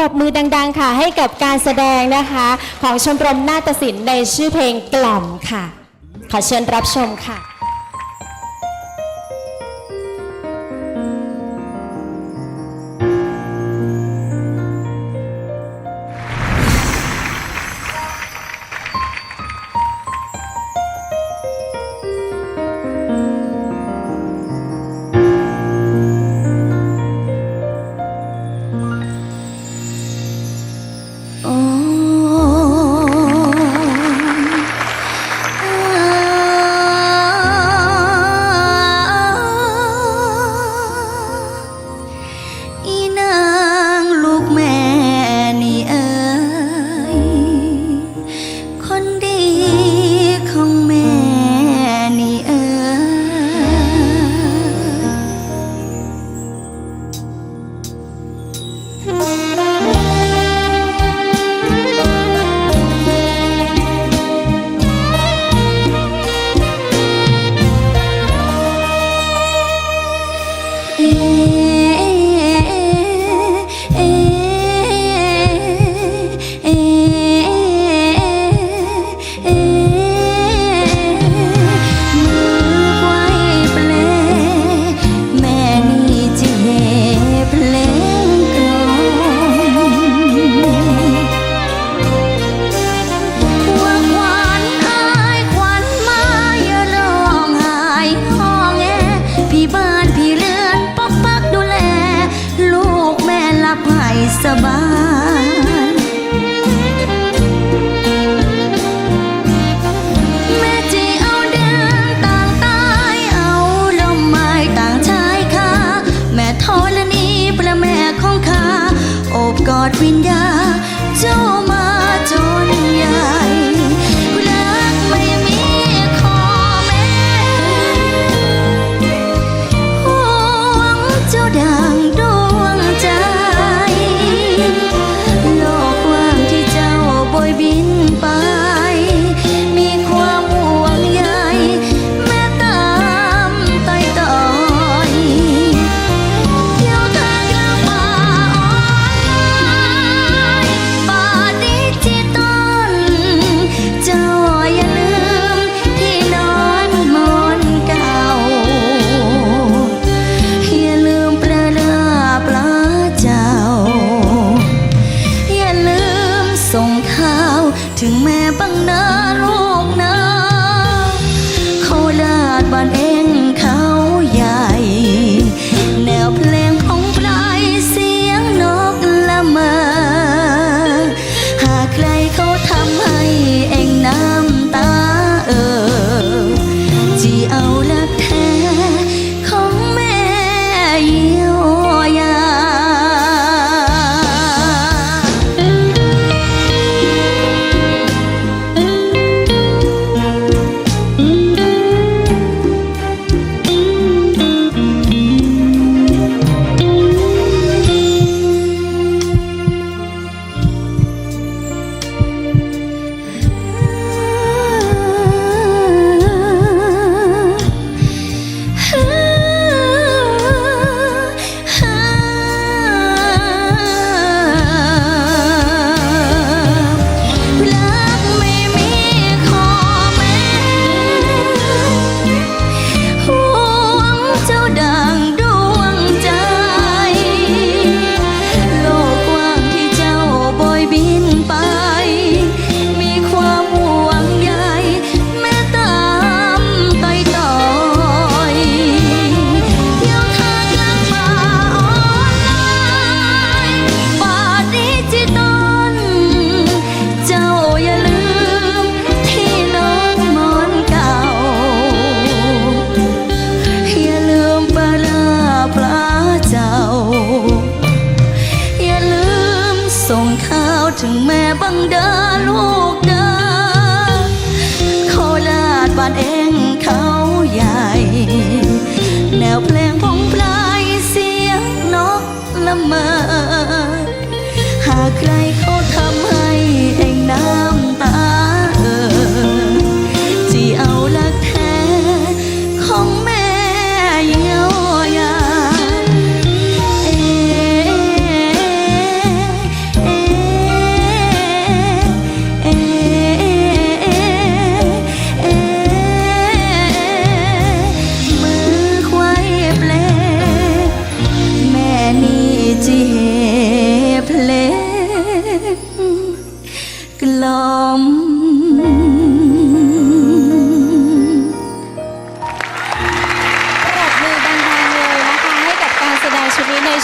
รบมือดัง ๆ ค่ะ ให้กับการแสดงนะคะ ของชมรมนาฏศิลป์ในชื่อเพลงกล่อมค่ะ ขอเชิญรับชมค่ะ So bad. เด้อลูกเด้อโคราดบ้านเองเขาใหญ่ แนวเพลงพงพลายเสียงนกละเมอหากใคร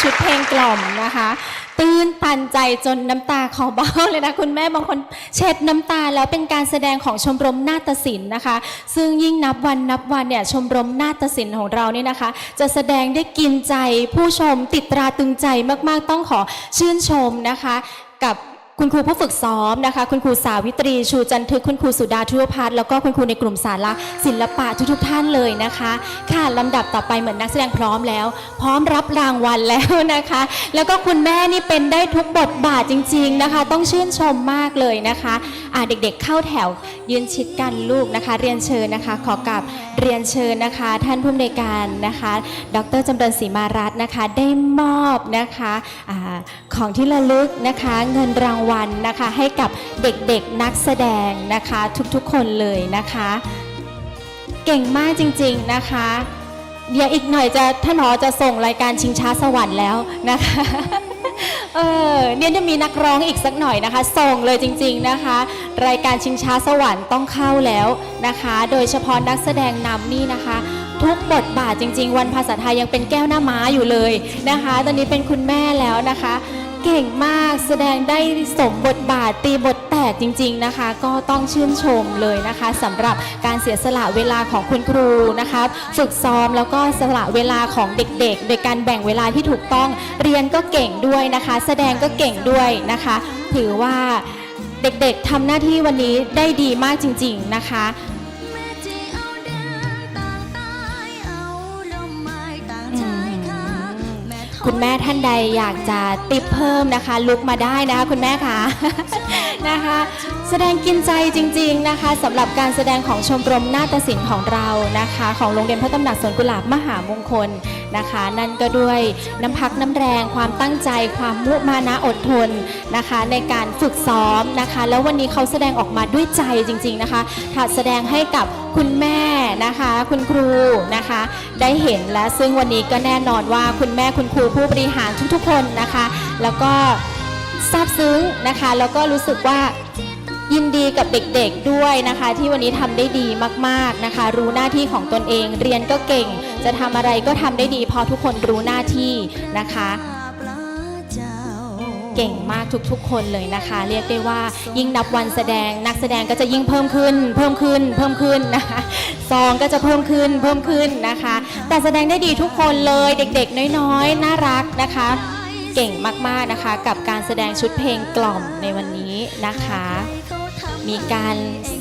ชุดเพลงกล่อมนะคะ ตื่นตันใจจนน้ำตาขอเบ้าเลยนะคุณแม่บางคนเช็ดน้ำตาแล้วเป็นการแสดงของชมรมนาฏศิลป์นะคะ ซึ่งยิ่งนับวันนับวันเนี่ยชมรมนาฏศิลป์ของเราเนี่ยนะคะ จะแสดงได้กินใจผู้ชมติดตราตึงใจมากๆต้องขอชื่นชมนะคะ กับ คุณครูผู้ฝึกซ้อมนะคะ คุณครูสาวิตรี ชูจันทึก คุณครูสุดาทุวพัฒน์แล้วก็คุณครูในกลุ่มสาระศิลปะทุกๆท่านเลยนะคะ ค่ะลำดับต่อไปเหมือนนักแสดงพร้อมแล้ว พร้อมรับรางวัลแล้วนะคะ แล้วก็คุณแม่นี่เป็นได้ทุกบทบาทจริง ๆนะคะ ต้องชื่นชมมากเลยนะคะอ่าเด็กๆเข้าแถวยืนชิดกันลูกนะคะ เรียนเชิญนะคะ ขอกับเรียนเชิญนะคะ ท่านผู้อำนวยการนะคะ ดรจำเริญศรีมารัตน์นะคะ ได้มอบนะคะอาของที่ระลึกนะคะ เงินรางวัลนะคะให้กับเด็กๆนักแสดงนะคะทุกๆคนเลยนะคะ เก่งมากจริงๆนะคะ เดี๋ยวอีกหน่อยจะท่านหอจะส่งรายการชิงช้าสวรรค์แล้วนะคะเออเนี่ยจะมีนักร้องอีกสักหน่อยนะคะ ส่งเลยจริงๆนะคะ รายการชิงช้าสวรรค์ต้องเข้าแล้วนะคะ โดยเฉพาะนักแสดงนำนี่นะคะ ทุกบทบาทจริง ๆ วันภาษาไทยยังเป็นแก้วหน้าม้าอยู่เลยนะคะ ตอนนี้เป็นคุณแม่แล้วนะคะ เก่งมากแสดงได้สมบทบาทตีบทแตกจริง ๆนะคะ ก็ต้องชื่นชมเลยนะคะสำหรับการเสียสละเวลาของคุณครูนะคะฝึกซ้อมแล้วก็สละเวลาของเด็กๆ โดยการแบ่งเวลาที่ถูกต้องเรียนก็เก่งด้วยนะคะ แสดงก็เก่งด้วยนะคะ ถือว่าเด็กๆทำหน้าที่วันนี้ได้ดีมากจริง ๆนะคะ คุณแม่ท่านใดอยากจะติปเพิ่มนะคะ ลุกมาได้นะคะ คุณแม่คะนะคะ แสดงกินใจจริง ๆนะคะสำหรับการแสดงของชมรมนาฏศิลป์ของเรานะคะ ของโรงเรียนพระตำหนักสวนกุหลาบมหามงคลนะคะ นั่นก็ด้วยน้ำพักน้ำแรงความตั้งใจ ความมุมานะอดทนนะคะ ในการฝึกซ้อมนะคะ แล้ววันนี้เขาแสดงออกมาด้วยใจจริง ๆนะคะถัดแสดงให้กับคุณแม่นะคะ คุณครูนะคะ ได้เห็นและซึ่งวันนี้ก็แน่นอนว่าคุณแม่คุณครูผู้บริหารทุกๆคนนะคะ แล้วก็ซาบซึ้งนะคะ แล้วก็รู้สึกว่า ยินดีกับเด็กๆด้วยนะคะ ที่วันนี้ทำได้ดีมากๆนะคะ รู้หน้าที่ของตนเองเรียนก็เก่ง จะทำอะไรก็ทำได้ดีเพอทุกคนรู้หน้าที่นะคะ เก่งมากทุกๆ คนเลยนะคะ เรียกได้ว่ายิ่งนับวันแสดง นักแสดงก็จะยิ่งเพิ่มขึ้น เพิ่มขึ้น เพิ่มขึ้นนะคะซองก็จะเพิ่มขึ้นเพิ่มขึ้นนะคะ แต่แสดงได้ดีทุกคนเลยเด็กๆ น้อยๆ น่ารักนะคะเก่งมากๆนะคะ กับการแสดงชุดเพลงกล่อมในวันนี้นะคะ มีการ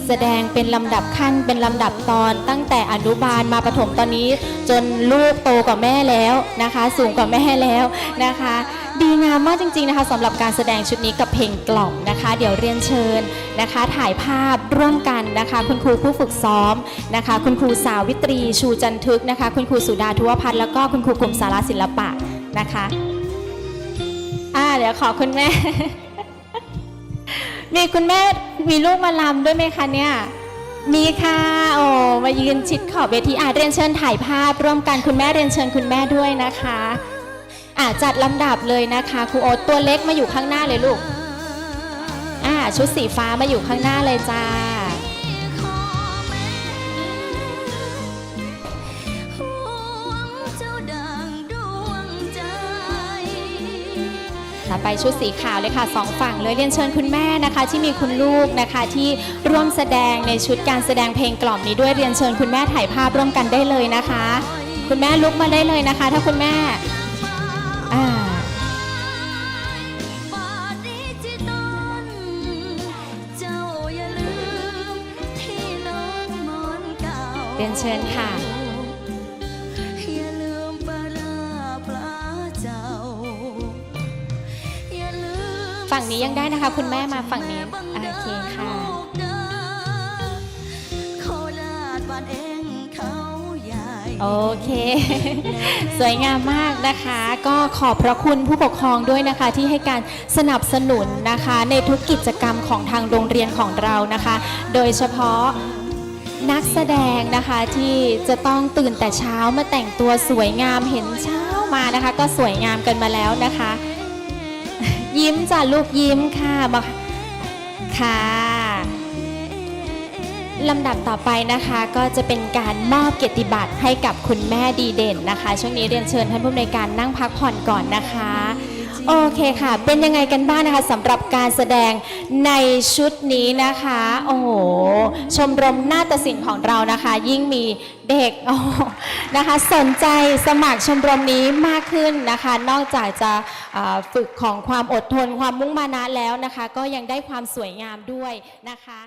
แสดงเป็นลำดับขั้นเป็นลำดับตอนตั้งแต่อนุบาลมาประถมตอนนี้ จนลูกโตกว่าแม่แล้วนะคะ สูงกว่าแม่แล้วนะคะ ดีงามมากจริง ๆนะคะสำหรับการแสดงชุดนี้กับเพลงกล่อมนะคะ เดี๋ยวเรียนเชิญนะคะ ถ่ายภาพร่วมกันนะคะ คุณครูผู้ฝึกซ้อมนะคะ คุณครูสาวิตรีชูจันทึกนะคะ คุณครูสุดาทุวพัฒน์แล้วก็คุณครูกลุ่มสารศิลปะนะคะอ่าเดี๋ยวขอคุณแม่ มีคุณแม่มีลูกมาลำด้วยไหมคะเนี่ย มีค่ะ โอ้มายืนชิดขอบเวทีอาเรียนเชิญถ่ายภาพ ร่วมกันคุณแม่เรียนเชิญคุณแม่ด้วยนะคะอาจัดลำดับเลยนะคะครูโอ๊ตตัวเล็กมาอยู่ข้างหน้าเลยลูกอ่าชุดสีฟ้ามาอยู่ข้างหน้าเลยจ้า ต่อไปชุดสีขาวเลยค่ะสองฝั่งเลยเรียนเชิญคุณแม่นะคะ ที่มีคุณลูกนะคะที่ร่วมแสดงในชุดการแสดงเพลงกล่อมนี้ด้วยเรียนเชิญคุณแม่ถ่ายภาพร่วมกันได้เลยนะคะ คุณแม่ลุกมาได้เลยนะคะ ถ้าคุณแม่อ่าเรียนเชิญค่ะ ฝั่งนี้ยังได้นะคะ คุณแม่มาฝั่งนี้อะโอเคค่ะโคราชบ้านเองเขาใหญ่โอเค สวยงามมากนะคะ ก็ขอบพระคุณผู้ปกครองด้วยนะคะ ที่ให้การสนับสนุนนะคะ ในทุกกิจกรรมของทางโรงเรียนของเรานะคะ โดยเฉพาะนักแสดงนะคะที่จะต้องตื่นแต่เช้ามาแต่งตัวสวยงามเห็นเช้ามานะคะ ก็สวยงามกันมาแล้วนะคะ ยิ้มจ้ะลูกยิ้มค่ะบอกค่ะลำดับต่อไปนะคะก็จะเป็นการมอบเกียรติบัตรให้กับคุณแม่ดีเด่นนะคะ ช่วงนี้เรียนเชิญท่านผู้อำนวยการนั่งพักผ่อนก่อนนะคะ โอเคค่ะ เป็นยังไงกันบ้างนะคะสำหรับการแสดงในชุดนี้นะคะ โอ้โห ชมรมนาฏศิลป์ของเรานะคะ ยิ่งมีเด็กนะคะ สนใจสมัครชมรมนี้มากขึ้นนะคะ นอกจากจะฝึกของความอดทนความมุ่งมานะแล้วนะคะ ก็ยังได้ความสวยงามด้วยนะคะ